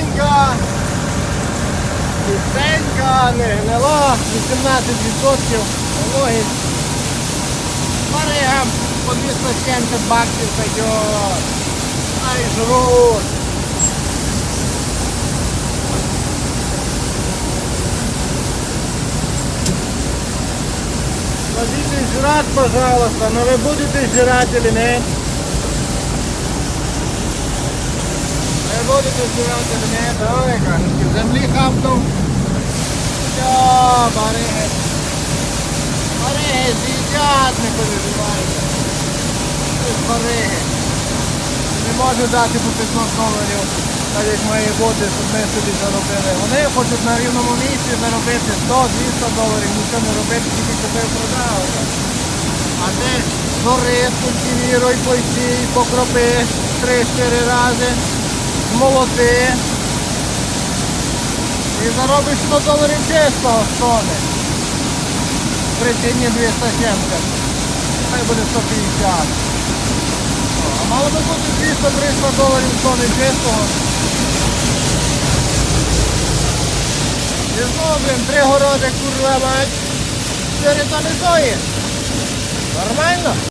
Чиста, чистенька, не гнила, 18% вологість. Баригам по 270 баксів пойдет. Ай, жрут. Хотите жрать, пожалуйста, но вы будете жрать или нет? Ви будете жрать или кажуть, землі хапнув. Все, бариги. Бариги з'їдять, не переживайте. Бариги. Не можу дати по 500 доларів, так як має бути, щоб ми собі заробили. Вони хочуть на рівному місці заробити 100-200 доларів, нічого не робити, тільки купив продав. А ти зори, культивіруй, посій, покропи 3-4 рази, змолоти. І заробиш 100 доларів чистого з тони. При ціні 270. Хай буде 150. А мало би бути 200-300 доларів тони чистого. І знову, блін, три городи курва мать. Чотири тони сої. Нормально?